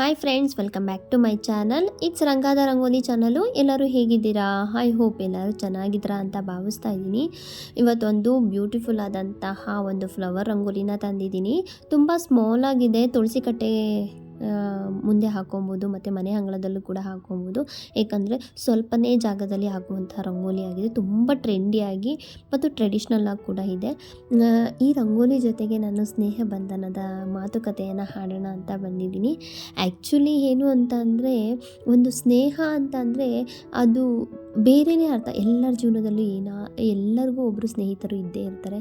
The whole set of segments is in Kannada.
Hi friends welcome back to my channel it's ರಂಗಾದ rangoli channel ಎಲ್ಲರೂ ಹೇಗಿದ್ದೀರಾ? ಐ ಹೋಪ್ ಎಲ್ಲರೂ ಚೆನ್ನಾಗಿದ್ದೀರಾ ಅಂತ ಭಾವಿಸ್ತಾ ಇದ್ದೀನಿ. ಇವತ್ತೊಂದು ಬ್ಯೂಟಿಫುಲ್ ಆದಂತಹ ಒಂದು ಫ್ಲವರ್ ರಂಗೋಲಿನ ತಂದಿದ್ದೀನಿ. ತುಂಬ ಸ್ಮಾಲ್ ಆಗಿದೆ ತುಳಸಿ ಕಟ್ಟೆ ಮುಂದೆ ಹಾಕೊಬೋದು, ಮತ್ತು ಮನೆ ಅಂಗಳದಲ್ಲೂ ಕೂಡ ಹಾಕೊಬೋದು. ಏಕೆಂದರೆ ಸ್ವಲ್ಪನೇ ಜಾಗದಲ್ಲಿ ಹಾಕುವಂಥ ರಂಗೋಲಿ ಆಗಿದೆ. ತುಂಬ ಟ್ರೆಂಡಿಯಾಗಿ ಮತ್ತು ಟ್ರೆಡಿಷ್ನಲ್ ಆಗಿ ಕೂಡ ಇದೆ. ಈ ರಂಗೋಲಿ ಜೊತೆಗೆ ನಾನು ಸ್ನೇಹ ಬಂಧನದ ಮಾತುಕತೆಯನ್ನು ಹಾಡೋಣ ಅಂತ ಬಂದಿದ್ದೀನಿ. ಆ್ಯಕ್ಚುಲಿ ಏನು ಅಂತ ಅಂದರೆ, ಒಂದು ಸ್ನೇಹ ಅಂತ ಅದು ಬೇರೆಯೇ ಅರ್ಥ. ಎಲ್ಲರ ಜೀವನದಲ್ಲೂ ಏನೋ, ಎಲ್ಲರಿಗೂ ಒಬ್ಬರು ಸ್ನೇಹಿತರು ಇದ್ದೇ ಇರ್ತಾರೆ.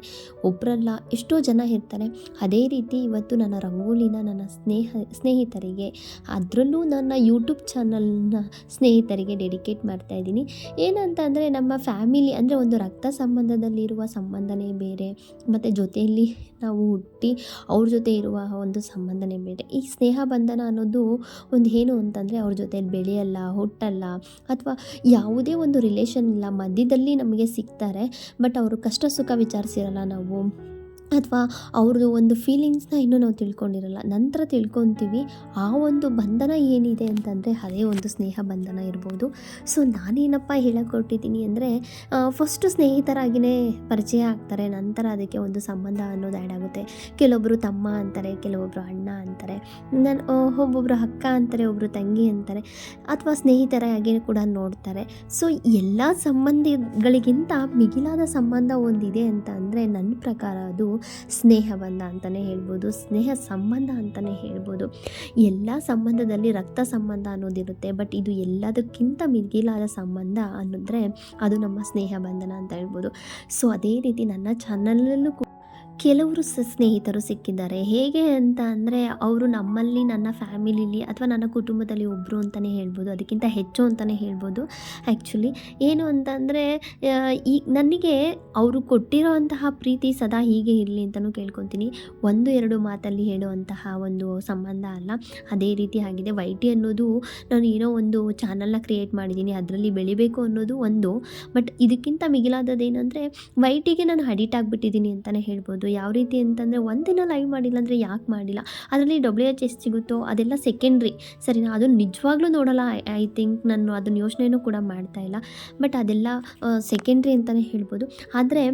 ಒಬ್ಬರಲ್ಲ ಎಷ್ಟೋ ಜನ ಇರ್ತಾರೆ. ಅದೇ ರೀತಿ ಇವತ್ತು ನನ್ನ ರಂಗೋಲಿನ, ನನ್ನ ಸ್ನೇಹ ಸ್ನೇಹಿತರಿಗೆ ಅದರಲ್ಲೂ ನನ್ನ ಯೂಟ್ಯೂಬ್ ಚಾನಲ್ನ ಸ್ನೇಹಿತರಿಗೆ ಡೆಡಿಕೇಟ್ ಮಾಡ್ತಾ ಇದ್ದೀನಿ. ಏನಂತ ಅಂದರೆ ನಮ್ಮ ಫ್ಯಾಮಿಲಿ ಅಂದರೆ ಒಂದು ರಕ್ತ ಸಂಬಂಧದಲ್ಲಿರುವ ಸಂಬಂಧನೇ ಬೇರೆ, ಮತ್ತು ಜೊತೆಯಲ್ಲಿ ನಾವು ಹುಟ್ಟಿ ಅವ್ರ ಜೊತೆ ಇರುವ ಒಂದು ಸಂಬಂಧನೇ ಬೇರೆ. ಈ ಸ್ನೇಹ ಬಂಧನ ಅನ್ನೋದು ಒಂದು ಏನು ಅಂತಂದರೆ, ಅವ್ರ ಜೊತೆಯಲ್ಲಿ ಬೆಳೆಯಲ್ಲ, ಹುಟ್ಟಲ್ಲ, ಅಥವಾ ಯಾವುದೇ ಒಂದು ರಿಲೇಷನ್ ಇಲ್ಲ, ಮಧ್ಯದಲ್ಲಿ ನಮಗೆ ಸಿಗ್ತಾರೆ ಬಟ್ ಅವರು ಕಷ್ಟ ಸುಖ ವಿಚಾರಿಸಿರಲ್ಲ ನಾವು. ಅಥವಾ ಅವ್ರದ್ದು ಒಂದು ಫೀಲಿಂಗ್ಸ್ನ ಇನ್ನೂ ನಾವು ತಿಳ್ಕೊಂಡಿರಲ್ಲ, ನಂತರ ತಿಳ್ಕೊತೀವಿ, ಆ ಒಂದು ಬಂಧನ ಏನಿದೆ ಅಂತಂದರೆ ಅದೇ ಒಂದು ಸ್ನೇಹ ಬಂಧನ ಇರ್ಬೋದು. ಸೊ ನಾನೇನಪ್ಪ ಹೇಳಕೊಟ್ಟಿದ್ದೀನಿ ಅಂದರೆ ಫಸ್ಟು ಸ್ನೇಹಿತರಾಗಿಯೇ ಪರಿಚಯ ಆಗ್ತಾರೆ, ನಂತರ ಅದಕ್ಕೆ ಒಂದು ಸಂಬಂಧ ಅನ್ನೋದು ಆ್ಯಡ್ ಆಗುತ್ತೆ. ಕೆಲವೊಬ್ಬರು ತಮ್ಮ ಅಂತಾರೆ ಕೆಲವೊಬ್ಬರು ಅಣ್ಣ ಅಂತಾರೆ, ನಾನು ಒಬ್ಬೊಬ್ಬರು ಅಕ್ಕ ಅಂತಾರೆ ಒಬ್ಬರು ತಂಗಿ ಅಂತಾರೆ, ಅಥವಾ ಸ್ನೇಹಿತರಾಗಿ ಕೂಡ ನೋಡ್ತಾರೆ. ಸೊ ಎಲ್ಲ ಸಂಬಂಧಿಗಳಿಗಿಂತ ಮಿಗಿಲಾದ ಸಂಬಂಧ ಒಂದಿದೆ ಅಂತ ಅಂದರೆ ನನ್ನ ಪ್ರಕಾರ ಅದು ಸ್ನೇಹ ಬಂಧ ಅಂತಲೇ ಹೇಳ್ಬೋದು, ಸ್ನೇಹ ಸಂಬಂಧ ಅಂತಲೇ ಹೇಳ್ಬೋದು. ಎಲ್ಲ ಸಂಬಂಧದಲ್ಲಿ ರಕ್ತ ಸಂಬಂಧ ಅನ್ನೋದಿರುತ್ತೆ ಬಟ್ ಇದು ಎಲ್ಲದಕ್ಕಿಂತ ಮಿಗಿಲಾದ ಸಂಬಂಧ ಅನ್ನೋದ್ರೆ ಅದು ನಮ್ಮ ಸ್ನೇಹ ಬಂಧನ ಅಂತ ಹೇಳ್ಬೋದು. ಸೊ ಅದೇ ರೀತಿ ನನ್ನ ಚಾನಲಲ್ಲೂ ಕೆಲವರು ಸ್ನೇಹಿತರು ಸಿಕ್ಕಿದ್ದಾರೆ. ಹೇಗೆ ಅಂತ ಅಂದರೆ ಅವರು ನಮ್ಮಲ್ಲಿ, ನನ್ನ ಫ್ಯಾಮಿಲಿಲಿ ಅಥವಾ ನನ್ನ ಕುಟುಂಬದಲ್ಲಿ ಒಬ್ಬರು ಅಂತಲೇ ಹೇಳ್ಬೋದು. ಅದಕ್ಕಿಂತ ಹೆಚ್ಚು ಅಂತಲೇ ಹೇಳ್ಬೋದು. ಆ್ಯಕ್ಚುಲಿ ಏನು ಅಂತ ಅಂದರೆ ಈ ನನಗೆ ಅವರು ಕೊಟ್ಟಿರೋವಂತಹ ಪ್ರೀತಿ ಸದಾ ಹೀಗೆ ಇರಲಿ ಅಂತಲೂ ಕೇಳ್ಕೊತೀನಿ. ಒಂದು, ಎರಡು ಮಾತಲ್ಲಿ ಹೇಳುವಂತಹ ಒಂದು ಸಂಬಂಧ ಅಲ್ಲ. ಅದೇ ರೀತಿ ಆಗಿದೆ. ವೈ ಟಿ ಅನ್ನೋದು ನಾನು ಏನೋ ಒಂದು ಚಾನಲ್ನ ಕ್ರಿಯೇಟ್ ಮಾಡಿದ್ದೀನಿ. ಅದರಲ್ಲಿ ಬೆಳಿಬೇಕು ಅನ್ನೋದು ಒಂದು. ಬಟ್ ಇದಕ್ಕಿಂತ ಮಿಗಿಲಾದದ್ದೇನೆಂದರೆ ವೈ ಟಿಗೆ ನಾನು ಅಡಿಟ್ ಆಗಿಬಿಟ್ಟಿದ್ದೀನಿ ಅಂತಲೇ ಹೇಳ್ಬೋದು. ಯಾವ ರೀತಿ ಅಂತಂದರೆ ಒಂದಿನ ಲೈವ್ ಮಾಡಿಲ್ಲ ಅಂದರೆ ಯಾಕೆ ಮಾಡಿಲ್ಲ? ಅದರಲ್ಲಿ ಡಬ್ಲ್ಯೂ ಎಚ್ ಎಸ್ ಸಿಗುತ್ತೋ? ಅದೆಲ್ಲ ಸೆಕೆಂಡ್ರಿ ಸರಿನಾ? ಅದು ನಿಜವಾಗ್ಲೂ ನೋಡಲ್ಲ ಐ ಥಿಂಕ್ ನಾನು ಅದನ್ನ ಯೋಚನೆಯೂ ಕೂಡ ಮಾಡ್ತಾ ಇಲ್ಲ. ಬಟ್ ಅದೆಲ್ಲ ಸೆಕೆಂಡ್ರಿ ಅಂತಲೇ ಹೇಳ್ಬೋದು. ಆದರೆ,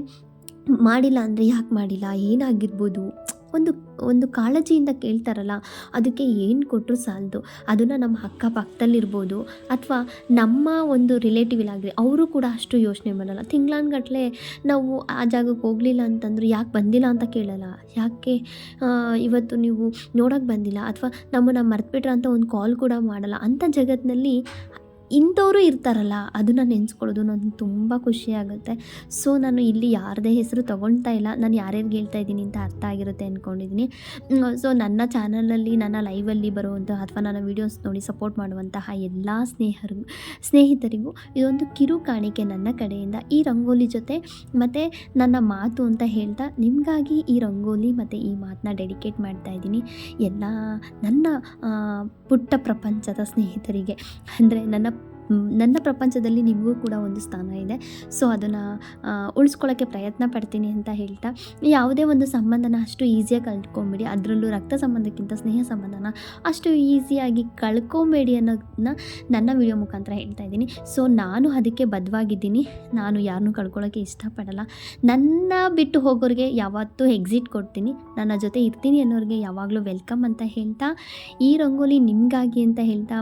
ಮಾಡಿಲ್ಲ ಅಂದರೆ ಯಾಕೆ ಮಾಡಿಲ್ಲ? ಏನಾಗಿರ್ಬೋದು? ಒಂದು ಒಂದು ಕಾಳಜಿಯಿಂದ ಕೇಳ್ತಾರಲ್ಲ, ಅದಕ್ಕೆ ಏನು ಕೊಟ್ಟರು ಸಾಲದು? ಅದನ್ನು ನಮ್ಮ ಅಕ್ಕಪಕ್ಕದಲ್ಲಿರ್ಬೋದು ಅಥವಾ ನಮ್ಮ ಒಂದು ರಿಲೇಟಿವ್ ಆಗಲಿ ಅವರು ಕೂಡ ಅಷ್ಟು ಯೋಚನೆ ಮಾಡಲ್ಲ. ತಿಂಗ್ಳಾನ್ಗಟ್ಟಲೆ ನಾವು ಆ ಜಾಗಕ್ಕೆ ಹೋಗಲಿಲ್ಲ ಅಂತಂದ್ರೆ ಯಾಕೆ ಬಂದಿಲ್ಲ ಅಂತ ಕೇಳಲ್ಲ. ಯಾಕೆ ಇವತ್ತು ನೀವು ನೋಡೋಕ್ಕೆ ಬಂದಿಲ್ಲ, ಅಥವಾ ನಮ್ಮನ್ನು ಮರೆತುಬಿಟ್ರ ಅಂತ ಒಂದು ಕಾಲ್ ಕೂಡ ಮಾಡಲ್ಲ. ಅಂಥ ಜಗತ್ತಿನಲ್ಲಿ ಇಂಥವರು ಇರ್ತಾರಲ್ಲ, ಅದನ್ನು ನೆನೆಸ್ಕೊಳ್ಳೋದು ನನಗೆ ತುಂಬ ಖುಷಿ ಆಗುತ್ತೆ. ಸೊ, ನಾನು ಇಲ್ಲಿ ಯಾರದೇ ಹೆಸರು ತೊಗೊಳ್ತಾ ಇಲ್ಲ. ನಾನು ಯಾರ್ಯಾರಿಗೆ ಹೇಳ್ತಾ ಇದ್ದೀನಿ ಅಂತ ಅರ್ಥ ಆಗಿರುತ್ತೆ ಅಂದ್ಕೊಂಡಿದ್ದೀನಿ ಸೊ, ನನ್ನ ಚಾನಲಲ್ಲಿ, ನನ್ನ ಲೈವಲ್ಲಿ ಬರುವಂಥ ಅಥವಾ ನನ್ನ ವೀಡಿಯೋಸ್ ನೋಡಿ ಸಪೋರ್ಟ್ ಮಾಡುವಂತಹ ಎಲ್ಲ ಸ್ನೇಹರು, ಸ್ನೇಹಿತರಿಗೂ ಇದೊಂದು ಕಿರು ಕಾಣಿಕೆ ನನ್ನ ಕಡೆಯಿಂದ. ಈ ರಂಗೋಲಿ ಜೊತೆ ಮತ್ತು ನನ್ನ ಮಾತು ಅಂತ ಹೇಳ್ತಾ ನಿಮಗಾಗಿ ಈ ರಂಗೋಲಿ ಮತ್ತು ಈ ಮಾತನ್ನ ಡೆಡಿಕೇಟ್ ಮಾಡ್ತಾ ಇದ್ದೀನಿ. ಎಲ್ಲ ನನ್ನ ಪುಟ್ಟ ಪ್ರಪಂಚದ ಸ್ನೇಹಿತರಿಗೆ. ಅಂದರೆ ನನ್ನ ನನ್ನ ಪ್ರಪಂಚದಲ್ಲಿ ನಿಮಗೂ ಕೂಡ ಒಂದು ಸ್ಥಾನ ಇದೆ. ಸೊ ಅದನ್ನು ಉಳಿಸ್ಕೊಳ್ಳೋಕ್ಕೆ ಪ್ರಯತ್ನ ಪಡ್ತೀನಿ ಅಂತ ಹೇಳ್ತಾ, ಯಾವುದೇ ಒಂದು ಸಂಬಂಧನ ಅಷ್ಟು ಈಸಿಯಾಗಿ ಕಳ್ಕೊಂಬೇಡಿ. ಅದರಲ್ಲೂ ರಕ್ತ ಸಂಬಂಧಕ್ಕಿಂತ ಸ್ನೇಹ ಸಂಬಂಧನ ಅಷ್ಟು ಈಸಿಯಾಗಿ ಕಳ್ಕೊಬೇಡಿ ಅನ್ನೋದನ್ನ ನನ್ನ ವಿಡಿಯೋ ಮುಖಾಂತರ ಹೇಳ್ತಾ ಇದ್ದೀನಿ. ಸೊ ನಾನು ಅದಕ್ಕೆ ಬದ್ಧವಾಗಿದ್ದೀನಿ ನಾನು ಯಾರನ್ನು ಕಳ್ಕೊಳ್ಳೋಕ್ಕೆ ಇಷ್ಟಪಡಲ್ಲ. ನನ್ನ ಬಿಟ್ಟು ಹೋಗೋರಿಗೆ ಯಾವತ್ತೂ ಎಕ್ಸಿಟ್ ಕೊಡ್ತೀನಿ. ನನ್ನ ಜೊತೆ ಇರ್ತೀನಿ ಅನ್ನೋರಿಗೆ ಯಾವಾಗಲೂ ವೆಲ್ಕಮ್ ಅಂತ ಹೇಳ್ತಾ, ಈ ರಂಗೋಲಿ ನಿಮಗಾಗಿ ಅಂತ ಹೇಳ್ತಾ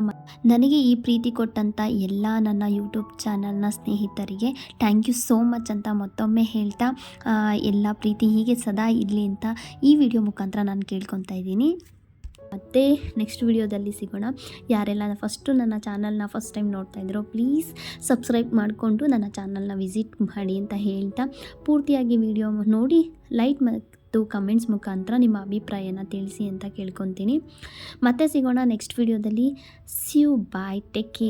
ನನಗೆ ಈ ಪ್ರೀತಿ ಕೊಟ್ಟಂಥ ಎಲ್ಲ ನನ್ನ ಯೂಟ್ಯೂಬ್ ಚಾನಲ್ನ ಸ್ನೇಹಿತರಿಗೆ ಥ್ಯಾಂಕ್ ಯು ಸೋ ಮಚ್ ಅಂತ ಮತ್ತೊಮ್ಮೆ ಹೇಳ್ತಾ ಎಲ್ಲ ಪ್ರೀತಿ ಹೀಗೆ ಸದಾ ಇರಲಿ ಅಂತ ಈ ವಿಡಿಯೋ ಮುಖಾಂತರ ನಾನು ಕೇಳ್ಕೊತಾ ಇದ್ದೀನಿ. ಮತ್ತೆ ನೆಕ್ಸ್ಟ್ ವಿಡಿಯೋದಲ್ಲಿ ಸಿಗೋಣ. ಯಾರೆಲ್ಲ ಫಸ್ಟು ನನ್ನ ಚಾನಲ್ನ ಫಸ್ಟ್ ಟೈಮ್ ನೋಡ್ತಾ ಇದ್ರೋ ಪ್ಲೀಸ್ ಸಬ್ಸ್ಕ್ರೈಬ್ ಮಾಡಿಕೊಂಡು ನನ್ನ ಚಾನಲ್ನ ವಿಸಿಟ್ ಮಾಡಿ ಅಂತ ಹೇಳ್ತಾ, ಪೂರ್ತಿಯಾಗಿ ವಿಡಿಯೋ ನೋಡಿ ಲೈಕ್ ಮತ್ತು ಕಮೆಂಟ್ಸ್ ಮುಖಾಂತರ ನಿಮ್ಮ ಅಭಿಪ್ರಾಯನ ತಿಳಿಸಿ ಅಂತ ಕೇಳ್ಕೊತೀನಿ. ಮತ್ತೆ ಸಿಗೋಣ ನೆಕ್ಸ್ಟ್ ವಿಡಿಯೋದಲ್ಲಿ ಸ್ಯೂ ಬಾಯ್ ಟೇಕ್